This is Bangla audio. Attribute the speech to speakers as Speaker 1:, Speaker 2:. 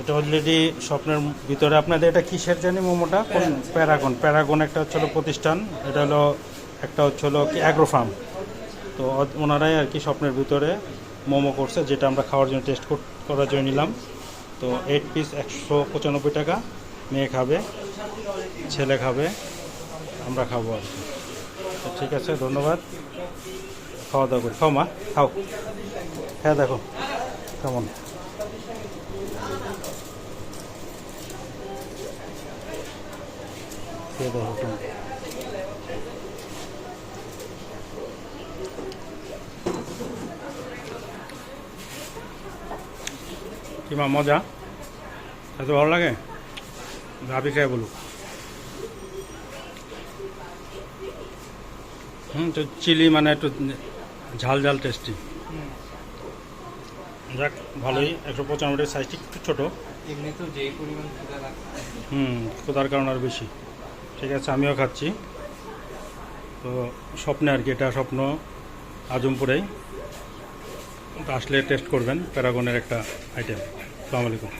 Speaker 1: এটা অলরেডি স্বপ্নের ভিতরে আপনাদের এটা কিসের জানি মোমোটা? কোন? প্যারাগন প্যারাগন একটা হচ্ছে প্রতিষ্ঠান এটা হলো একটা হচ্ছে হলো কি অ্যাগ্রো ফার্ম তো ওনারাই আর কি স্বপ্নের ভিতরে মোমো করছে যেটা আমরা খাওয়ার জন্য টেস্ট করার জন্য নিলাম। তো এইট পিস একশো পঁচানব্বই টাকা মেয়ে খাবে ছেলে খাবে আমরা খাব আর কি। তো ঠিক আছে ধন্যবাদ। খাওয়া দাওয়া করি। খাও মা খাও। হ্যাঁ দেখো। কেমন? খেয়ে দেখো কেমন কি মা মজা? এত ভালো লাগে? ভাবি খেয়ে বলুক। হুম তো চিলি মানে একটু ঝাল ঝাল টেস্টি যাক ভালোই। একশো পঁচানব্বই সাইজটি একটু ছোটো। হুম ক্ষুধার কারণ আর বেশি। ঠিক আছে আমিও খাচ্ছি। তো স্বপ্নে আর কি এটা স্বপ্ন আজমপুরেই। আসলে টেস্ট করবেন প্যারাগনের একটা আইটেম আসসালামু আলাইকুম।